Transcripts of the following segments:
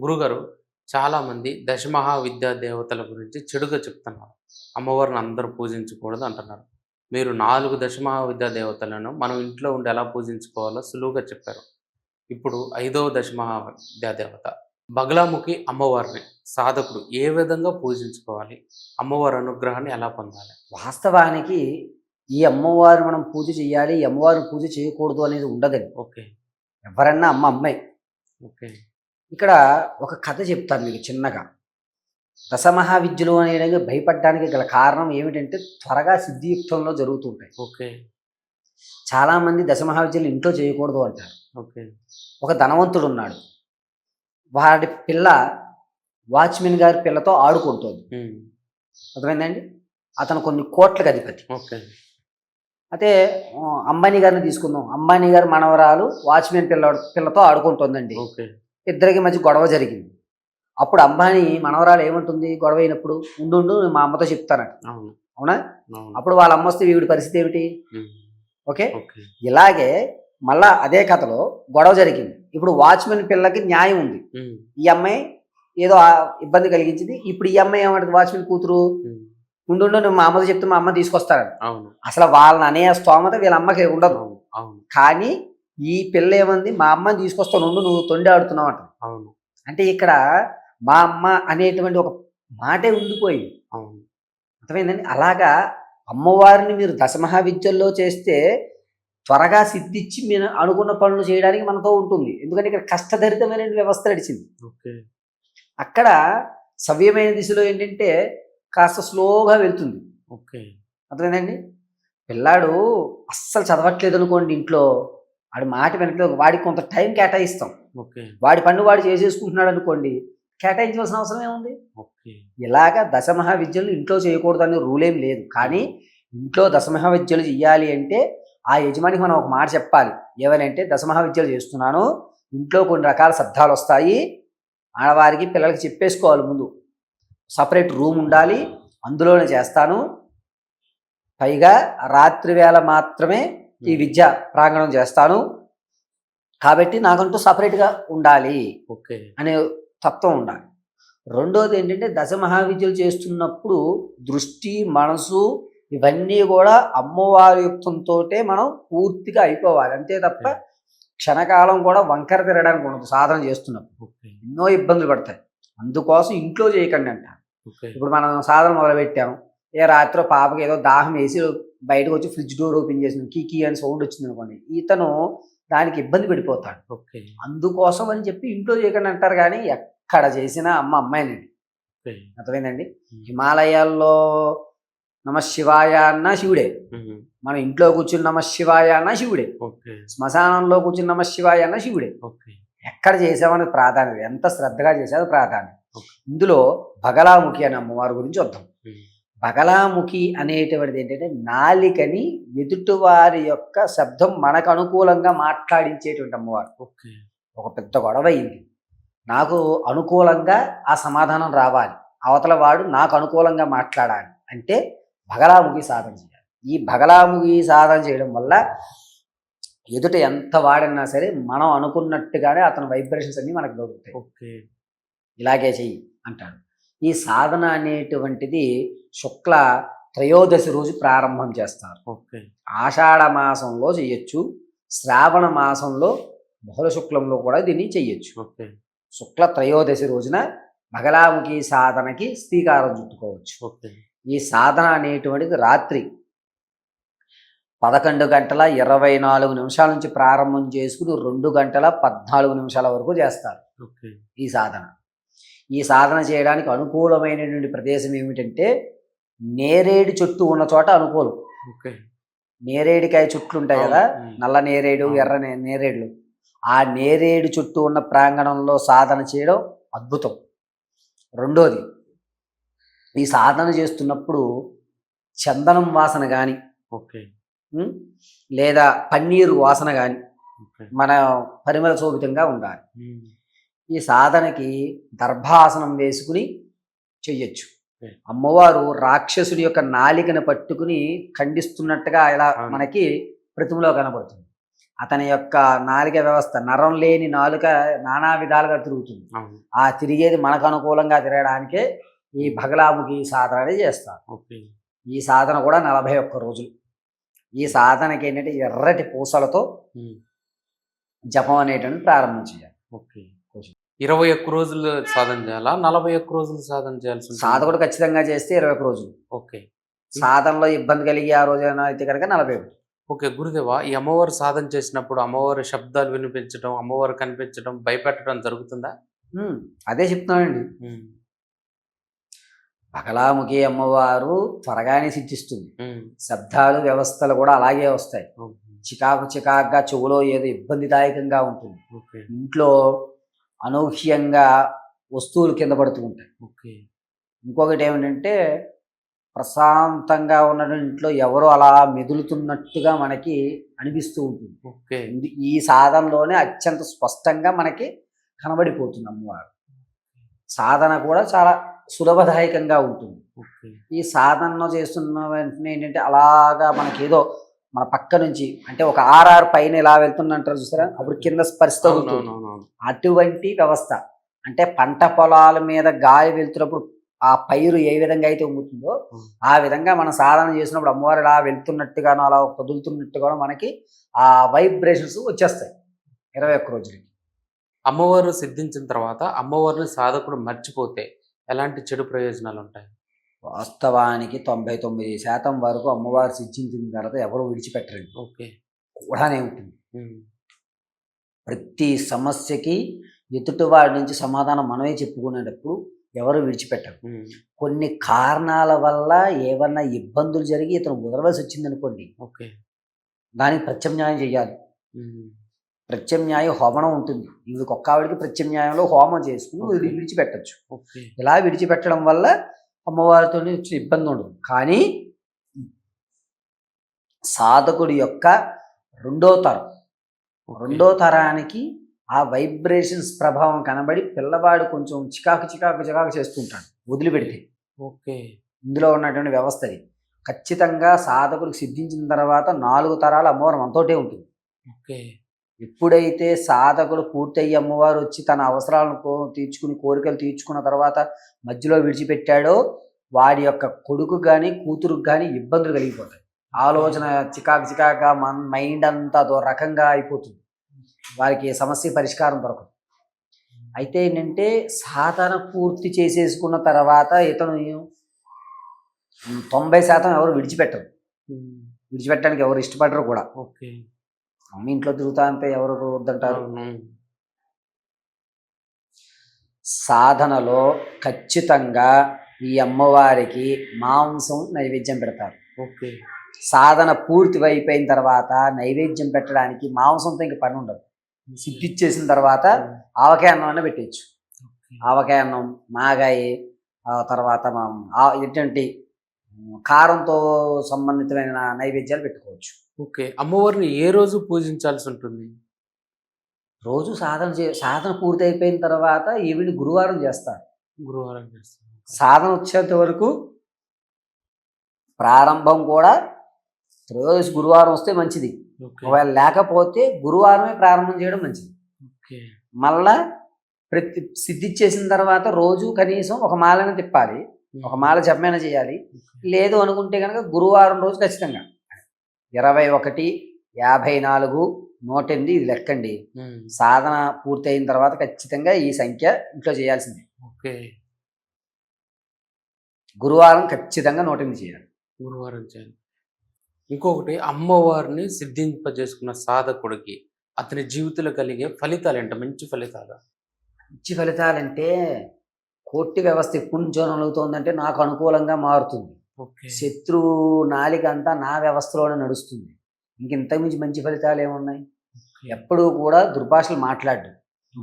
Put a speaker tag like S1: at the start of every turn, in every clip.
S1: గురుగారు చాలా మంది దశమహా విద్యా దేవతల గురించి చెడుగా చెప్తున్నారు. అమ్మవారిని అందరూ పూజించకూడదు అంటున్నారు. మీరు నాలుగు దశమహా విద్యా దేవతలను మనం ఇంట్లో ఉండి ఎలా పూజించుకోవాలో సులువుగా చెప్పారు. ఇప్పుడు ఐదవ దశమహా విద్యా దేవత. బగలాముఖి అమ్మవారిని సాధకుడు ఏ విధంగా పూజించుకోవాలి? అమ్మవారి అనుగ్రహాన్ని ఎలా పొందాలి?
S2: వాస్తవానికి ఈ అమ్మవారు మనం పూజ చేయాలి ఈ అమ్మవారిని పూజ చేయకూడదు అనేది ఉండదండి.
S1: ఓకే.
S2: ఎవరన్నా అమ్మ అమ్మాయి
S1: ఓకే.
S2: ఇక్కడ ఒక కథ చెప్తాను మీకు చిన్నగా. దశమహావిద్యలు అనేది భయపడడానికి గల కారణం ఏమిటంటే త్వరగా సిద్ధియుక్తంలో జరుగుతుంటాయి.
S1: ఓకే.
S2: చాలామంది దశమహావిద్యలు ఇంట్లో చేయకూడదు అంటారు.
S1: ఓకే.
S2: ఒక ధనవంతుడు ఉన్నాడు. వాడి పిల్ల వాచ్మెన్ గారి పిల్లతో ఆడుకుంటుంది. అర్థమైందండి? అతను కొన్ని కోట్లకు అధిపతి.
S1: ఓకే.
S2: అయితే అంబానీ గారిని తీసుకుందాం. అంబానీ గారి మనవరాలు వాచ్మెన్ పిల్ల పిల్లతో ఆడుకుంటుందండి.
S1: ఓకే.
S2: ఇద్దరికి మధ్య గొడవ జరిగింది. అప్పుడు అంబానీ మనవరాలు ఏమంటుంది? గొడవ అయినప్పుడు ఉండు మా అమ్మతో చెప్తానట.
S1: అవును.
S2: అప్పుడు వాళ్ళ అమ్మ వస్తే వీడి పరిస్థితి ఏమిటి? ఓకే? ఇలాగే మళ్ళా అదే కథలో గొడవ జరిగింది. ఇప్పుడు వాచ్మెన్ పిల్లకి న్యాయం ఉంది. ఈ అమ్మాయి ఏదో ఇబ్బంది కలిగించింది. ఇప్పుడు ఈ అమ్మాయి ఏమంటుంది వాచ్మెన్ కూతురు? ఉండు నేను మా అమ్మతో చెప్తే మా అమ్మ తీసుకొస్తాడు
S1: అవును.
S2: అసలు వాళ్ళని అనే స్తోమత వీళ్ళ అమ్మకి ఉండదు. కానీ ఈ పిల్ల ఏమంది? మా అమ్మని తీసుకొస్తాను ఉండు నువ్వు తొండి ఆడుతున్నావు అంట
S1: అవును.
S2: అంటే ఇక్కడ మా అమ్మ అనేటువంటి ఒక మాటే ఉండిపోయింది.
S1: అవును.
S2: అర్థమైందండి? అలాగా అమ్మవారిని మీరు దశమహావిద్యల్లో చేస్తే త్వరగా సిద్ధిచ్చి మీరు అనుకున్న పనులు చేయడానికి మనతో ఉంటుంది. ఎందుకంటే ఇక్కడ కష్టదరితమైన వ్యవస్థ నడిచింది.
S1: ఓకే.
S2: అక్కడ సవ్యమైన దిశలో ఏంటంటే కాస్త స్లోగా వెళ్తుంది.
S1: ఓకే.
S2: అర్థమైందండి? పిల్లాడు అస్సలు చదవట్లేదు అనుకోండి ఇంట్లో. వాడి మాట వెనకలేదు వాడికి కొంత టైం కేటాయిస్తాం.
S1: ఓకే.
S2: వాడి పన్ను వాడు చేసేసుకుంటున్నాడు అనుకోండి కేటాయించవలసిన అవసరం ఏముంది?
S1: ఓకే.
S2: ఇలాగ దశమహా విద్యలు ఇంట్లో చేయకూడదు అనే రూల్ ఏం లేదు. కానీ ఇంట్లో దశమహా విద్యలు చేయాలి అంటే ఆ యజమానికి మనం ఒక మాట చెప్పాలి. ఏమనంటే దశమహా విద్యలు చేస్తున్నాను ఇంట్లో కొన్ని రకాల శబ్దాలు వస్తాయి ఆడవారికి పిల్లలకి చెప్పేసుకోవాలి ముందు. సపరేట్ రూమ్ ఉండాలి అందులోనే చేస్తాను. పైగా రాత్రి వేళ మాత్రమే ఈ విద్య ప్రాంగణం చేస్తాను. కాబట్టి నాకంటూ సపరేట్గా ఉండాలి
S1: ఓకే.
S2: అనే తత్వం ఉండాలి. రెండోది ఏంటంటే దశ మహావిద్యలు చేస్తున్నప్పుడు దృష్టి మనసు ఇవన్నీ కూడా అమ్మవారి యుక్తంతో మనం పూర్తిగా అయిపోవాలి. అంతే తప్ప క్షణకాలం కూడా వంకర తిరగడానికి ఉండదు సాధన చేస్తున్నప్పుడు. ఎన్నో ఇబ్బందులు పడతాయి. అందుకోసం ఇంట్లో చేయకండి అంట ఇప్పుడు మనం సాధన మొదలు పెట్టాము ఏ రాత్రి పాపకి ఏదో దాహం వేసి బయటకు వచ్చి ఫ్రిడ్జ్ డోర్ ఓపెన్ చేసిన కీ కీ అని సౌండ్ వచ్చింది అనుకోండి. ఇతను దానికి ఇబ్బంది పడిపోతాడు.
S1: ఓకే.
S2: అందుకోసం అని చెప్పి ఇంట్లో చేయకండి అంటారు కానీ ఎక్కడ చేసినా అమ్మ అమ్మాయినండి అర్థమైందండి? హిమాలయాల్లో నమ శివాయ అన్న శివుడే. మన ఇంట్లో కూర్చుని నమ శివాయ అన్న శివుడే. శ్మశానంలో కూర్చుని నమ శివాయ అన్న శివుడే. ఎక్కడ చేసామనేది ప్రాధాన్యత. ఎంత శ్రద్ధగా చేసేది ప్రాధాన్యత. ఇందులో బగలాముఖి అనే అమ్మవారి గురించి వద్దాం బగలాముఖి అనేటువంటిది ఏంటంటే నాలికని ఎదుటివారి యొక్క శబ్దం మనకు అనుకూలంగా మాట్లాడించేటువంటి అమ్మవారు.
S1: ఓకే.
S2: ఒక పెద్ద గొడవ అయింది. నాకు అనుకూలంగా ఆ సమాధానం రావాలి. అవతల వాడు నాకు అనుకూలంగా మాట్లాడాలి అంటే బగలాముఖి సాధన చేయాలి. ఈ బగలాముఖి సాధన చేయడం వల్ల ఎదుట ఎంత వాడన్నా సరే మనం అనుకున్నట్టుగానే అతని వైబ్రేషన్స్ అన్ని మనకు దొరుకుతాయి.
S1: ఓకే.
S2: ఇలాగే చెయ్యి అంటాడు. ఈ సాధన అనేటువంటిది శుక్ల త్రయోదశి రోజు ప్రారంభం చేస్తారు. ఆషాఢ మాసంలో చెయ్యొచ్చు శ్రావణ మాసంలో బహుళ శుక్లంలో కూడా దీన్ని చెయ్యొచ్చు శుక్ల త్రయోదశి రోజున బగలాముఖి సాధనకి శ్రీకారం చుట్టుకోవచ్చు. ఈ సాధన అనేటువంటిది రాత్రి పదకొండు గంటల ఇరవై నాలుగు నిమిషాల నుంచి ప్రారంభం చేసుకుని రెండు గంటల పద్నాలుగు నిమిషాల వరకు చేస్తారు. ఈ సాధన. ఈ సాధన చేయడానికి అనుకూలమైనటువంటి ప్రదేశం ఏమిటంటే నేరేడు చెట్టు ఉన్న చోట అనుకూలం.
S1: ఓకే.
S2: నేరేడికాయ చెట్లు ఉంటాయి కదా నల్ల నేరేడు. ఎర్ర నేరేడులు. ఆ నేరేడు చుట్టూ ఉన్న ప్రాంగణంలో సాధన చేయడం అద్భుతం. రెండోది ఈ సాధన చేస్తున్నప్పుడు చందనం వాసన కానీ
S1: ఓకే.
S2: లేదా పన్నీరు వాసన కానీ మన పరిమళ శోభితంగా ఉండాలి. ఈ సాధనకి దర్భాసనం వేసుకుని చెయ్యొచ్చు.
S1: Okay.
S2: అమ్మవారు రాక్షసుడి యొక్క నాలికను పట్టుకుని ఖండిస్తున్నట్టుగా ఇలా
S1: అవును.
S2: మనకి ప్రతిమలో కనబడుతుంది. అతని యొక్క నాలిక వ్యవస్థ నరం లేని నాలుక నానా విధాలుగా తిరుగుతుంది. ఆ తిరిగేది మనకు అనుకూలంగా తిరగడానికే ఈ భగలాముఖి సాధన అనేది చేస్తారు. ఈ సాధన కూడా నలభై ఒక్క రోజులు. ఈ సాధనకి ఏంటంటే ఎర్రటి పూసలతో జపం అనేటువంటి ప్రారంభం చేయాలి.
S1: ఓకే. ఇరవై ఒక్క రోజులు సాధన చేయాలా? నలభై ఒక్క రోజులు సాధన చేయాల్సి?
S2: సాధకుడు ఖచ్చితంగా చేస్తే ఇరవై ఒక్క రోజులు.
S1: ఓకే.
S2: సాధనలో ఇబ్బంది కలిగి ఆ రోజు ఏమైనా అయితే కనుక నలభై ఒకటి
S1: ఓకే గురుదేవా ఈ అమ్మవారు సాధన చేసినప్పుడు అమ్మవారి శబ్దాలు వినిపించడం అమ్మవారు కనిపించడం భయపెట్టడం జరుగుతుందా?
S2: అదే చెప్తున్నానండి.
S1: ఉమ్,
S2: బగలాముఖి అమ్మవారు త్వరగానే సిద్ధిస్తుంది. శబ్దాలు వ్యవస్థలు కూడా అలాగే వస్తాయి. చికాకు చికాకుగా చెవులో ఏదో ఇబ్బందిదాయకంగా ఉంటుంది. ఇంట్లో అనూహ్యంగా వస్తువులు కింద పడుతూ ఉంటాయి.
S1: ఓకే.
S2: ఇంకొకటి ఏమిటంటే ప్రశాంతంగా ఉన్న ఇంట్లో ఎవరో అలా మెదులుతున్నట్టుగా మనకి అనిపిస్తూ ఉంటుంది.
S1: ఓకే.
S2: ఈ సాధనలోనే అత్యంత స్పష్టంగా మనకి కనబడిపోతుంది అమ్మవారు. సాధన కూడా చాలా సులభదాయకంగా ఉంటుంది.
S1: ఓకే.
S2: ఈ సాధనలో చేస్తున్న వెంటనే ఏంటంటే అలాగా మనకి ఏదో మన పక్క నుంచి అంటే ఒక ఆర్ఆర్ పైన ఇలా వెళ్తుందంటారు చూసారా? అప్పుడు కింద స్పర్శ తగులుతుంది అటువంటి వ్యవస్థ. అంటే పంట పొలాల మీద గాలి వెళ్తున్నప్పుడు ఆ పైరు ఏ విధంగా అయితే
S1: Hmm.
S2: ఆ విధంగా మనం సాధన చేసినప్పుడు అమ్మవారు ఇలా వెళ్తున్నట్టుగానో అలా కదులుతున్నట్టుగానో మనకి ఆ వైబ్రేషన్స్ వచ్చేస్తాయి ఇరవై ఒక్క రోజులకి.
S1: అమ్మవారు సిద్ధించిన తర్వాత అమ్మవారిని సాధకుడు మర్చిపోతే ఎలాంటి చెడు ప్రయోజనాలు ఉంటాయి?
S2: వాస్తవానికి తొంభై తొమ్మిది శాతం వరకు అమ్మవారు సిద్ధించిన తర్వాత ఎవరు విడిచిపెట్టరండి.
S1: ఓకే.
S2: కూడానే ఉంటుంది. ప్రతి సమస్యకి ఎదుటివాడి నుంచి సమాధానం మనమే చెప్పుకునేటప్పుడు ఎవరు విడిచిపెట్టరు. కొన్ని కారణాల వల్ల ఏమన్నా ఇబ్బందులు జరిగి ఇతను వదలవలసి వచ్చిందనుకోండి
S1: ఓకే.
S2: దానికి ప్రత్యామ్నాయం చేయాలి. ప్రత్యామ్నాయ హోమనం ఉంటుంది. ఇది ఒక్క ఆవిడకి ప్రత్యామ్నాయంలో హోమం చేసుకుని విడిచిపెట్టచ్చు. ఇలా విడిచిపెట్టడం వల్ల అమ్మవారితో వచ్చిన ఇబ్బంది ఉండదు కానీ సాధకుడి యొక్క రెండో తరం. రెండో తరానికి ఆ వైబ్రేషన్స్ ప్రభావం కనబడి పిల్లవాడు కొంచెం చికాకు చికాకు చికాకు చేస్తుంటాడు వదిలిపెడితే.
S1: ఓకే.
S2: ఇందులో ఉన్నటువంటి వ్యవస్థ ఇది ఖచ్చితంగా సాధకుడికి సిద్ధించిన తర్వాత నాలుగు తరాల అమ్మవారు మనతోటే ఉంటుంది.
S1: ఓకే.
S2: ఎప్పుడైతే సాధకుడు పూర్తయ్యి అమ్మవారు వచ్చి తన అవసరాలను కో- తీర్చుకుని కోరికలు తీర్చుకున్న తర్వాత మధ్యలో విడిచిపెట్టాడో వాడి యొక్క కొడుకు కానీ కూతురుకు కానీ ఇబ్బందులు కలిగిపోతాయి. ఆలోచన చికాకు చికాగా మన మైండ్ అంతా అదో రకంగా అయిపోతుంది. వారికి సమస్య పరిష్కారం దొరకదు. అయితే ఏంటంటే సాధన పూర్తి చేసేసుకున్న తర్వాత ఇతను తొంభై శాతం ఎవరు విడిచిపెట్టరు. విడిచిపెట్టడానికి ఎవరు ఇష్టపడరు కూడా.
S1: ఓకే.
S2: అమ్మ ఇంట్లో తిరుగుతా అంటే ఎవరు వద్దంటారు. సాధనలో ఖచ్చితంగా ఈ అమ్మవారికి మాంసం నైవేద్యం పెడతారు.
S1: ఓకే.
S2: సాధన పూర్తి అయిపోయిన తర్వాత నైవేద్యం పెట్టడానికి మాంసంతో ఇంక పని ఉండదు. సిద్ధిచ్చేసిన తర్వాత ఆవకాయ అన్నం అన్న పెట్టచ్చు ఆవకాయ అన్నం మాగాయి ఆ తర్వాత మనం ఆ- ఎటువంటి ఉమ్, కారంతో సంబంధితమైన నైవేద్యాలు పెట్టుకోవచ్చు.
S1: ఓకే. అమ్మవారిని ఏ రోజు పూజించాల్సి ఉంటుంది?
S2: రోజు సాధన చే సాధన పూర్తి అయిపోయిన తర్వాత ఈవిని గురువారం చేస్తారు.
S1: గురువారం చేస్తాం
S2: సాధన వచ్చేంత వరకు ప్రారంభం కూడా త్రయోదశి గురువారం వస్తే మంచిది. ఒకవేళ లేకపోతే గురువారమే ప్రారంభం చేయడం మంచిది. మళ్ళా ప్రతి సిద్ధి చేసిన తర్వాత రోజు కనీసం ఒక మాలను తిప్పాలి. ఒక మాల జపమైనా చేయాలి. లేదు అనుకుంటే కనుక గురువారం రోజు ఖచ్చితంగా. ఇరవై ఒకటి యాభై నాలుగు నూట ఎనిమిది ఇది లెక్కండి. సాధన పూర్తయిన తర్వాత ఖచ్చితంగా ఈ సంఖ్య ఇంట్లో చేయాల్సిందే.
S1: ఓకే.
S2: గురువారం ఖచ్చితంగా నూట ఎనిమిది చేయాలి.
S1: గురువారం చేయాలి. ఇంకొకటి అమ్మవారిని సిద్ధింపజేసుకున్న సాధకుడికి అతని జీవితంలో కలిగే ఫలితాలు ఏంట? మంచి ఫలితాలు.
S2: మంచి ఫలితాలంటే కోర్టు వ్యవస్థ ఎప్పటి నుంచో నలుగుతోందంటే నాకు అనుకూలంగా మారుతుంది. శత్రువు నాలిక అంతా నా వ్యవస్థలోనే నడుస్తుంది. ఇంక ఇంతకుమించి మంచి ఫలితాలు ఏమున్నాయి? ఎప్పుడూ కూడా దుర్భాషలు మాట్లాడడం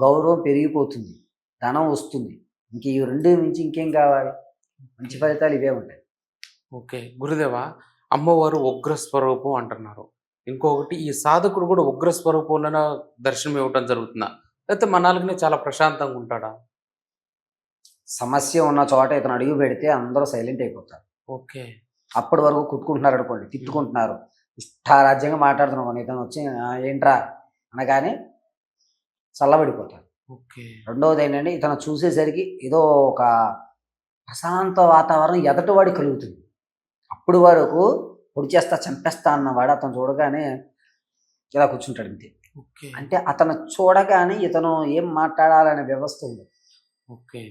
S2: గౌరవం పెరిగిపోతుంది. ధనం వస్తుంది. ఇంక ఈ రెండు నుంచి ఇంకేం కావాలి? మంచి ఫలితాలు ఇవే ఉంటాయి.
S1: ఓకే. గురుదేవ అమ్మవారు ఉగ్ర స్వరూపం అంటున్నారు. ఇంకొకటి ఈ సాధకుడు కూడా ఉగ్ర స్వరూపంలోనే దర్శనం ఇవ్వటం జరుగుతుందా? లేకపోతే మనాలకనే చాలా ప్రశాంతంగా ఉంటాడా?
S2: సమస్య ఉన్న చోట ఇతను అడుగు పెడితే అందరూ సైలెంట్ అయిపోతారు.
S1: ఓకే.
S2: అప్పటి వరకు కుట్టుకుంటున్నారు అనుకోండి తిట్టుకుంటున్నారు. ఇష్టారాజ్యంగా మాట్లాడుతున్నాం ఇతను వచ్చి "ఆ, ఏంట్రా? అనగానే చల్లబడిపోతాడు
S1: ఓకే.
S2: రెండవది ఏంటంటే ఇతను చూసేసరికి ఏదో ఒక ప్రశాంత వాతావరణం ఎదటివాడి కలుగుతుంది. అప్పుడు వరకు పొడి చేస్తా చంపేస్తా అన్నవాడు అతను చూడగానే ఇలా కూర్చుంటాడు అంతే.
S1: ఓకే.
S2: అంటే అతను చూడగానే ఇతను ఏం మాట్లాడాలనే వ్యవస్థ ఉంది
S1: ఓకే.